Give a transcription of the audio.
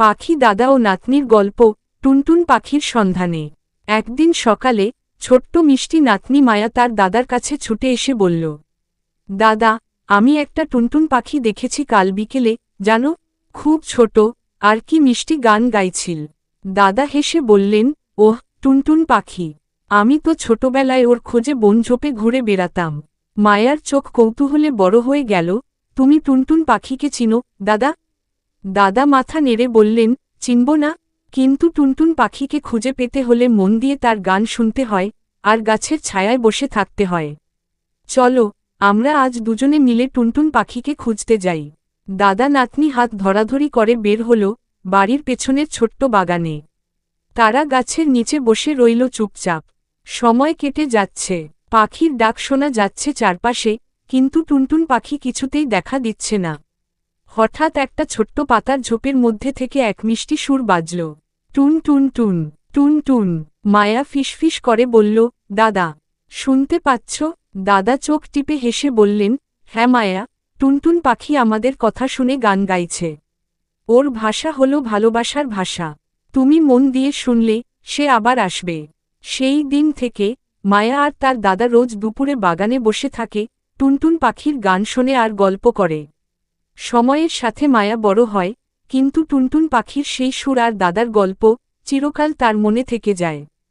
পাখি দাদা ও নাতনির গল্প, টুনটুন পাখির সন্ধানে। একদিন সকালে, ছোট্ট মিষ্টি নাতনি মায়া তার দাদার কাছে ছুটে এসে বলল, দাদা, আমি একটা টুনটুন পাখি দেখেছি কাল বিকেলে, জানো? খুব ছোট, আর কি মিষ্টি গান গাইছিল। দাদা হেসে বললেন, ওহ, টুনটুন পাখি, আমি তো ছোটবেলায় ওর খোঁজে বন ঝোপে ঘুরে বেড়াতাম। মায়ার চোখ কৌতূহলে বড় হয়ে গেল, তুমি টুনটুন পাখিকে চিনো, দাদা? দাদা মাথা নেড়ে বললেন, চিনব না, কিন্তু টুনটুন পাখিকে খুঁজে পেতে হলে মন দিয়ে তার গান শুনতে হয়, আর গাছের ছায়ায় বসে থাকতে হয়। চলো, আমরা আজ দুজনে মিলে টুনটুন পাখিকে খুঁজতে যাই। দাদা নাতনি হাত ধরাধরি করে বের হল, বাড়ির পেছনের ছোট্ট বাগানে। তারা গাছের নিচে বসে রইল চুপচাপ। সময় কেটে যাচ্ছে। পাখির ডাক শোনা যাচ্ছে চারপাশে, কিন্তু টুনটুন পাখি কিছুতেই দেখা দিচ্ছে না। হঠাৎ একটা ছোট্ট পাতার ঝোপের মধ্যে থেকে এক মিষ্টি সুর বাজল। টুন টুন টুন টুন টুন, মায়া ফিসফিস করে বলল, দাদা, শুনতে পাচ্ছ? দাদা চোখ টিপে হেসে বললেন হ্যাঁ মায়া, টুনটুন পাখি আমাদের কথা শুনে গান গাইছে। ওর ভাষা হলো ভালোবাসার ভাষা। তুমি মন দিয়ে শুনলে সে আবার আসবে। সেই দিন থেকে মায়া আর তার দাদা রোজ দুপুরে বাগানে বসে থাকে। টুনটুন পাখির গান শোনে আর গল্প করে। সময়ের সাথে মায়া বড় হয়, কিন্তু টুনটুন পাখির সেই সুর আর দাদার গল্প চিরকাল তার মনে থেকে যায়।